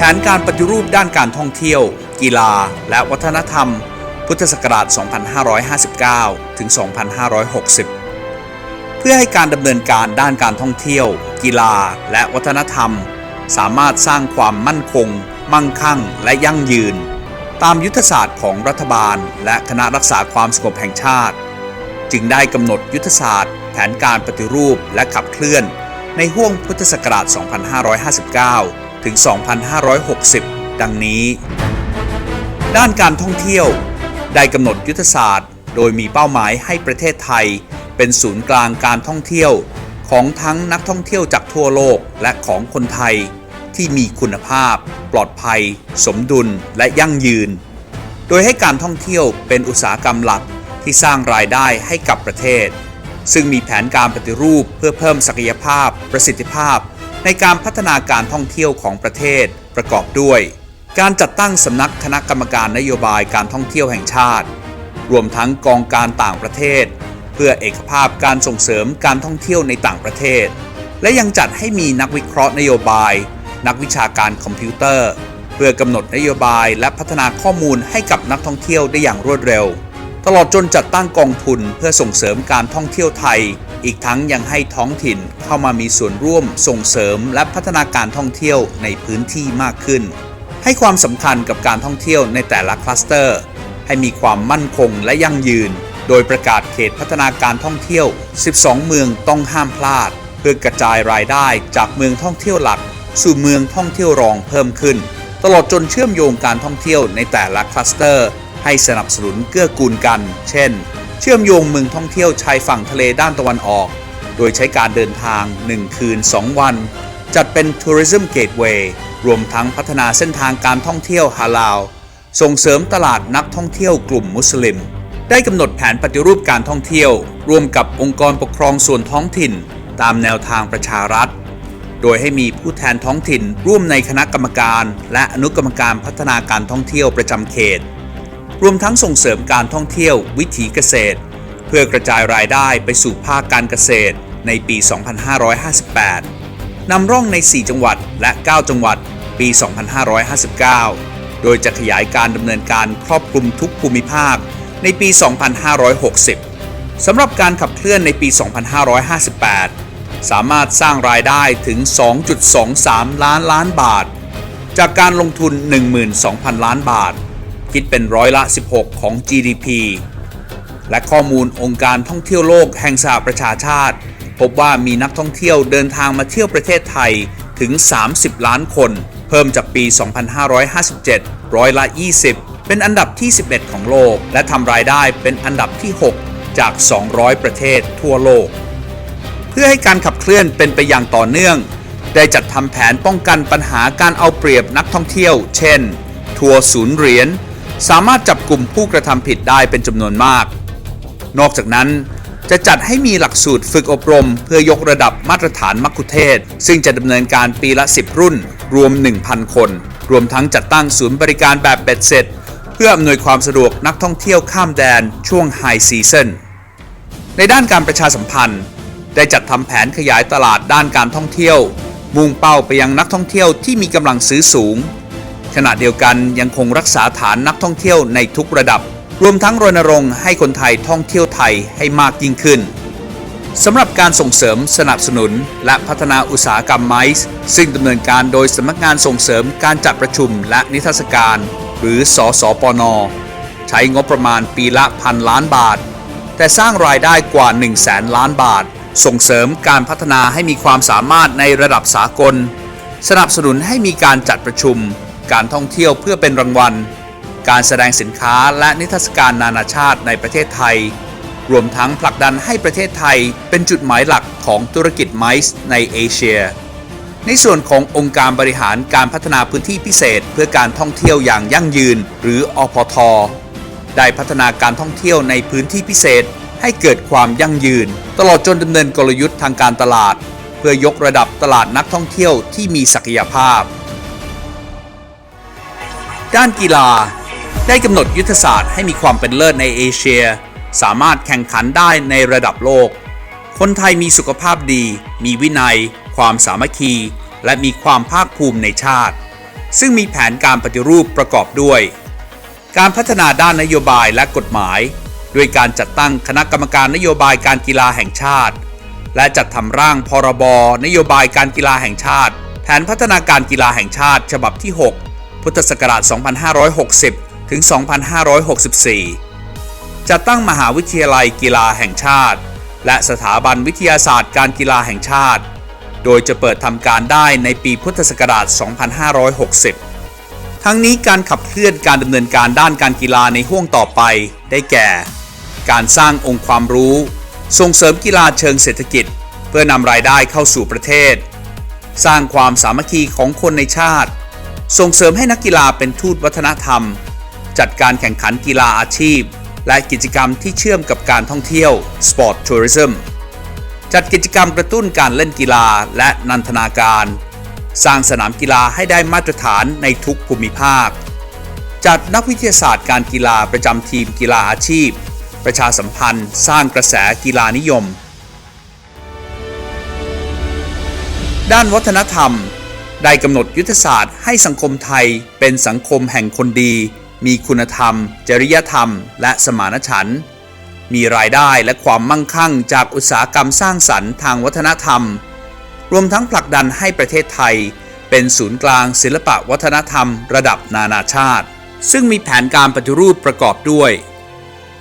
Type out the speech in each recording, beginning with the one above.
แผนการปฏิรูปด้านการท่องเที่ยว กีฬา และวัฒนธรรม พุทธศักราช 2559 ถึง 2560 เพื่อให้การดำเนินการด้านการท่องเที่ยว กีฬา และวัฒนธรรม สามารถสร้างความมั่นคง มั่งคั่ง และยั่งยืน ตามยุทธศาสตร์ของรัฐบาล และคณะรักษาความสงบแห่งชาติ จึงได้กำหนดยุทธศาสตร์ แผนการปฏิรูปและขับเคลื่อน ในห่วงพุทธศักราช 2559 ถึง 2560 ดังนี้ ด้านการท่องเที่ยว ได้กำหนดยุทธศาสตร์ โดยมีเป้าหมายให้ประเทศไทย เป็นศูนย์กลางการท่องเที่ยว ของทั้งนักท่องเที่ยวจากทั่วโลกและของคนไทย ที่มีคุณภาพ ปลอดภัย สมดุลและยั่งยืน โดยให้การท่องเที่ยวเป็นอุตสาหกรรมหลักที่สร้างรายได้ให้กับประเทศ ซึ่งมีแผนการปฏิรูปเพื่อเพิ่มศักยภาพ ประสิทธิภาพ ในการพัฒนาการท่องเที่ยวของประเทศประกอบด้วย การจัดตั้งสำนักคณะกรรมการนโยบายการท่องเที่ยวแห่งชาติ รวมทั้งกองการต่างประเทศ เพื่อเอกภาพการส่งเสริมการท่องเที่ยวในต่างประเทศ และยังจัดให้มีนักวิเคราะห์นโยบาย นักวิชาการคอมพิวเตอร์ เพื่อกำหนดนโยบายและพัฒนาข้อมูลให้กับนักท่องเที่ยวได้อย่างรวดเร็ว ตลอดจนจัดตั้งกองทุนเพื่อส่งเสริมการท่องเที่ยวไทย อีกทั้งยังให้ท้องถิ่นเข้ามามีส่วนร่วมส่งเสริมและพัฒนาการท่องเที่ยวในพื้นที่มากขึ้น ให้ความสำคัญกับการท่องเที่ยวในแต่ละคลัสเตอร์ ให้มีความมั่นคงและยั่งยืน โดยประกาศเขตพัฒนาการท่องเที่ยว 12 เมืองต้องห้ามพลาด เพื่อกระจายรายได้จากเมืองท่องเที่ยวหลัก สู่เมืองท่องเที่ยวรองเพิ่มขึ้น ตลอดจนเชื่อมโยงการท่องเที่ยวในแต่ละคลัสเตอร์ ให้สนับสนุนเกื้อกูลกัน เช่น เชื่อมโยงเมืองท่องเที่ยวชายฝั่งทะเลด้านตะวันออก โดยใช้การเดินทาง 1 คืน 2 วัน จัดเป็น Tourism Gateway รวมทั้งพัฒนาเส้นทางการท่องเที่ยวฮาลาล ส่งเสริมตลาดนักท่องเที่ยวกลุ่มมุสลิม ได้กำหนดแผนปฏิรูปการท่องเที่ยว ร่วมกับองค์กรปกครองส่วนท้องถิ่น ตามแนวทางประชารัฐโดยให้มีผู้แทนท้องถิ่นร่วมในคณะกรรมการ และอนุกรรมการพัฒนาการท่องเที่ยวประจำเขต รวมทั้งส่งเสริมการท่องเที่ยววิถีเกษตร เพื่อกระจายรายได้ไปสู่ภาคการเกษตรในปี 2558 นำร่องใน 4 จังหวัดและ 9 จังหวัด ปี 2559 โดยจะขยายการดำเนินการครอบคลุมทุกภูมิภาคในปี 2560 สำหรับการขับเคลื่อนในปี 2558 สามารถสร้างรายได้ถึง 2.23 ล้านล้านบาท จากการลงทุน 12,000 ล้านบาท คิดเป็นร้อยละ 16 ของ GDP และข้อมูลองค์การท่องเที่ยวโลกแห่งสหประชาชาติ พบว่ามีนักท่องเที่ยวเดินทางมาเที่ยวประเทศไทยถึง 30 ล้านคน เพิ่มจากปี 2557 ร้อยละ 20 เป็นอันดับที่ 11 ของโลก และทำรายได้เป็นอันดับที่ 6 จาก 200 ประเทศทั่วโลก เพื่อให้การขับเคลื่อนเป็นไปอย่างต่อเนื่อง ได้จัดทำแผนป้องกันปัญหาการเอาเปรียบนักท่องเที่ยว เช่น ทัวร์ศูนย์เหรียญ สามารถจับกลุ่มผู้กระทำผิดได้เป็นจำนวนมาก นอกจากนั้นจะจัดให้มีหลักสูตรฝึกอบรม เพื่อยกระดับมาตรฐานมัคคุเทศ ซึ่งจะดำเนินการปีละ 10 รุ่น รวม 1,000 คน รวมทั้งจัดตั้งศูนย์บริการแบบเบ็ดเสร็จ เพื่ออำนวยความสะดวกนักท่องเที่ยวข้ามแดนช่วงไฮซีซันในด้านการประชาสัมพันธ์ ได้จัดทำแผนขยายตลาดด้านการท่องเที่ยว มุ่งเป้าไปยังนักท่องเที่ยวที่มีกำลังซื้อสูง ขณะเดียวกันยังคงรักษาฐานนักท่องเที่ยวในทุกระดับ รวมทั้งรณรงค์ให้คนไทยท่องเที่ยวไทยให้มากยิ่งขึ้นสำหรับการส่งเสริมสนับสนุน และพัฒนาอุตสาหกรรมไมซ์ซึ่งดำเนินการโดยสำนักงานส่งเสริมการจัดประชุมและนิทรรศการ หรือสสปนใช้งบประมาณปีละพันล้านบาท แต่สร้างรายได้กว่า 1 0 0 0 0แสนล้านบาท ส่งเสริมการพัฒนาให้มีความสามารถในระดับสากล สนับสนุนให้มีการจัดประชุม การท่องเที่ยวเพื่อเป็นรางวัล การแสดงสินค้าและนิทรรศการนานาชาติในประเทศไทย รวมทั้งผลักดันให้ประเทศไทยเป็นจุดหมายหลักของธุรกิจไมซ์ในเอเชีย ในส่วนขององค์การบริหารการพัฒนาพื้นที่พิเศษ เพื่อการท่องเที่ยวอย่างยั่งยืน หรืออพท ได้พัฒนาการท่องเที่ยวในพื้นที่พิเศษ ให้เกิดความยั่งยืน ตลอดจนดำเนินกลยุทธ์ทางการตลาด เพื่อยกระดับตลาดนักท่องเที่ยวที่มีศักยภาพ ด้านกีฬา ได้กำหนดยุทธศาสตร์ให้มีความเป็นเลิศในเอเชีย สามารถแข่งขันได้ในระดับโลก คนไทยมีสุขภาพดี มีวินัย ความสามัคคี และมีความภาคภูมิในชาติ ซึ่งมีแผนการปฏิรูปประกอบด้วย การพัฒนาด้านนโยบายและกฎหมาย ด้วยการจัดตั้งคณะกรรมการนโยบายการกีฬาแห่งชาติ และจัดทำร่างพรบ นโยบายการกีฬาแห่งชาติ แผนพัฒนาการกีฬาแห่งชาติ ฉบับที่ 6 พุทธศักราช 2560 ถึง 2564 จัดตั้งมหาวิทยาลัยกีฬาแห่งชาติ และสถาบันวิทยาศาสตร์การกีฬาแห่งชาติ โดยจะเปิดทำการได้ในปีพุทธศักราช 2560 ทั้งนี้การขับเคลื่อนการดำเนินการด้านการกีฬาในห่วงต่อไป ได้แก่ การสร้างองค์ความรู้ ส่งเสริมกีฬาเชิงเศรษฐกิจ เพื่อนำรายได้เข้าสู่ประเทศ สร้างความสามัคคีของคนในชาติ ส่งเสริมให้นักกีฬาเป็นทูตวัฒนธรรม จัดการแข่งขันกีฬาอาชีพ และกิจกรรมที่เชื่อมกับการท่องเที่ยว Sport Tourism จัดกิจกรรมกระตุ้นการเล่นกีฬาและนันทนาการ สร้างสนามกีฬาให้ได้มาตรฐานในทุกภูมิภาค จัดนักวิทยาศาสตร์การกีฬาประจำทีมกีฬาอาชีพ ประชาสัมพันธ์ สร้างกระแสกีฬานิยม ด้านวัฒนธรรม ได้กำหนดยุทธศาสตร์ให้สังคมไทยเป็นสังคมแห่งคนดี มีคุณธรรม จริยธรรม และสมานฉันท์มีรายได้และความมั่งคั่งจากอุตสาหกรรมสร้างสรรค์ทางวัฒนธรรม รวมทั้งผลักดันให้ประเทศไทย เป็นศูนย์กลางศิลปะวัฒนธรรม ระดับนานาชาติ ซึ่งมีแผนการปฏิรูปประกอบด้วย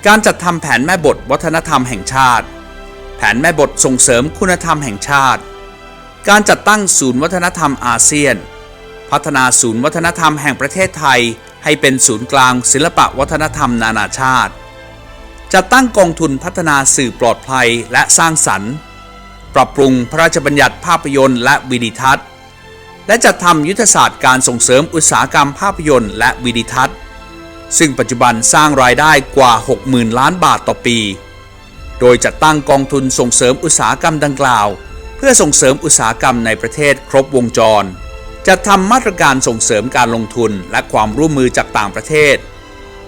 การจัดทำแผนแม่บทวัฒนธรรมแห่งชาติ แผนแม่บทส่งเสริมคุณธรรมแห่งชาติ การจัดตั้งศูนย์วัฒนธรรมอาเซียน พัฒนาศูนย์วัฒนธรรมแห่งประเทศไทย ให้เป็นศูนย์กลางศิลปะวัฒนธรรมนานาชาติ จัดตั้งกองทุนพัฒนาสื่อปลอดภัยและสร้างสรรค์ ปรับปรุงพระราชบัญญัติภาพยนตร์และวิดีทัศน์ และจัดทำยุทธศาสตร์การส่งเสริมอุตสาหกรรมภาพยนตร์และวิดีทัศน์ ซึ่งปัจจุบันสร้างรายได้กว่า 60,000 ล้านบาทต่อปี โดยจัดตั้งกองทุนส่งเสริมอุตสาหกรรมดังกล่าว เพื่อส่งเสริมอุตสาหกรรมในประเทศครบวงจร จัดทำมาตรการส่งเสริมการลงทุนและความร่วมมือจากต่างประเทศ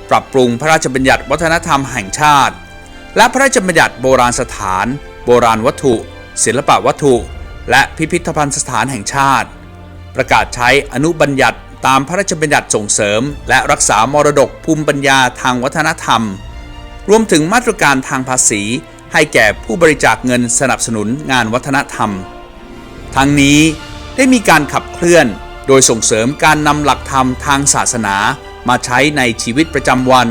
ปรับปรุงพระราชบัญญัติวัฒนธรรมแห่งชาติ และพระราชบัญญัติโบราณสถาน โบราณวัตถุ ศิลปวัตถุ และพิพิธภัณฑ์สถานแห่งชาติ ประกาศใช้อนุบัญญัติตามพระราชบัญญัติส่งเสริม และรักษามรดกภูมิปัญญาทางวัฒนธรรม รวมถึงมาตรการทางภาษี ให้แก่ผู้บริจาคเงินสนับสนุนงานวัฒนธรรม ทั้งนี้ได้มีการขับเคลื่อนโดยส่งเสริมการนำหลักธรรมทางศาสนามาใช้ในชีวิตประจำวัน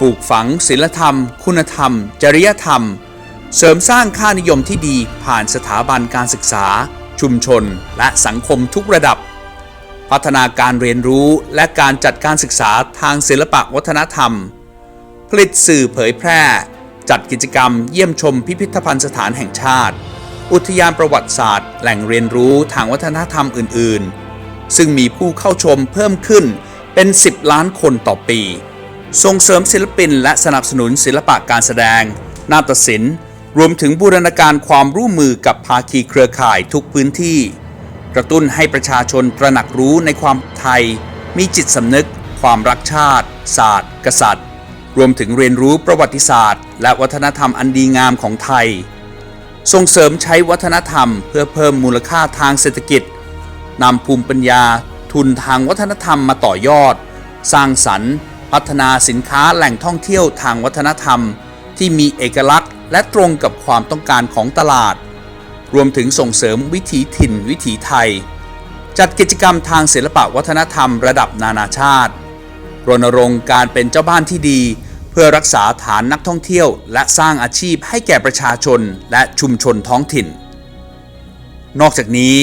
ปลูกฝังศีลธรรม คุณธรรม จริยธรรม เสริมสร้างค่านิยมที่ดีผ่านสถาบันการศึกษา ชุมชน และสังคมทุกระดับ พัฒนาการเรียนรู้และการจัดการศึกษาทางศิลปะวัฒนธรรม ผลิตสื่อเผยแพร่ จัดกิจกรรมเยี่ยมชมพิพิธภัณฑ์สถานแห่งชาติ อุทยานประวัติศาสตร์ แหล่งเรียนรู้ทางวัฒนธรรมอื่น ๆ ซึ่งมีผู้เข้าชมเพิ่มขึ้นเป็น 10 ล้านคนต่อปี ส่งเสริมศิลปิน และสนับสนุนศิลปะการแสดง นาฏศิลป์ รวมถึงบูรณาการความร่วมมือกับภาคีเครือข่ายทุกพื้นที่ กระตุ้นให้ประชาชนตระหนักรู้ในความไทย มีจิตสำนึก ความรักชาติ ศาสตร์ กษัตริย์ รวมถึงเรียนรู้ประวัติศาสตร์ และวัฒนธรรมอันดีงามของไทย ส่งเสริมใช้วัฒนธรรมเพื่อเพิ่มมูลค่าทางเศรษฐกิจนำภูมิปัญญาทุนทางวัฒนธรรมมาต่อยอด สร้างสรรค์ พัฒนาสินค้าแหล่งท่องเที่ยวทางวัฒนธรรม ที่มีเอกลักษณ์ และตรงกับความต้องการของตลาด รวมถึงส่งเสริมวิถีถิ่นวิถีไทย จัดกิจกรรมทางศิลปะวัฒนธรรมระดับนานาชาติ รณรงค์การเป็นเจ้าบ้านที่ดี เพื่อรักษาฐานนักท่องเที่ยว และสร้างอาชีพให้แก่ประชาชนและชุมชนท้องถิ่น นอกจากนี้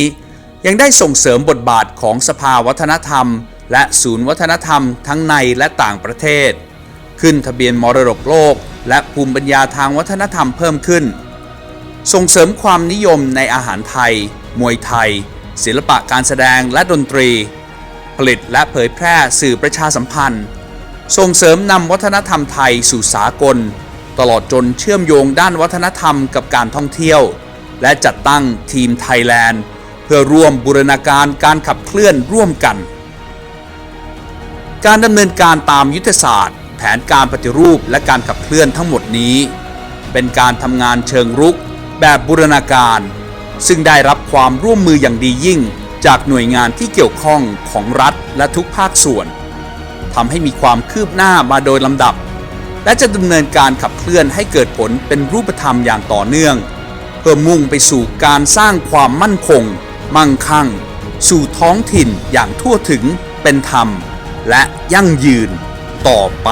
ยังได้ส่งเสริมบทบาทของสภาวัฒนธรรม และศูนย์วัฒนธรรมทั้งในและต่างประเทศ ขึ้นทะเบียนมรดกโลก และภูมิปัญญาทางวัฒนธรรมเพิ่มขึ้น ส่งเสริมความนิยมในอาหารไทย มวยไทย ศิลปะการแสดงและดนตรี ผลิตและเผยแพร่สื่อประชาสัมพันธ์ ส่งเสริมนำวัฒนธรรมไทยสู่สากล ตลอดจนเชื่อมโยงด้านวัฒนธรรมกับการท่องเที่ยว และจัดตั้งทีมไทยแลนด์ เพื่อร่วมบูรณาการการขับเคลื่อนร่วมกัน การดำเนินการตามยุทธศาสตร์ แผนการปฏิรูปและการขับเคลื่อนทั้งหมดนี้ เป็นการทำงานเชิงรุกแบบบูรณาการ ซึ่งได้รับความร่วมมืออย่างดียิ่ง จากหน่วยงานที่เกี่ยวข้องของรัฐและทุกภาคส่วน ทำให้มีความคืบหน้ามาโดยลำดับ และจะดำเนินการขับเคลื่อนให้เกิดผลเป็นรูปธรรมอย่างต่อเนื่อง เพื่อมุ่งไปสู่การสร้างความมั่นคง มั่งคั่ง สู่ท้องถิ่นอย่างทั่วถึงเป็นธรรม และยั่งยืนต่อไป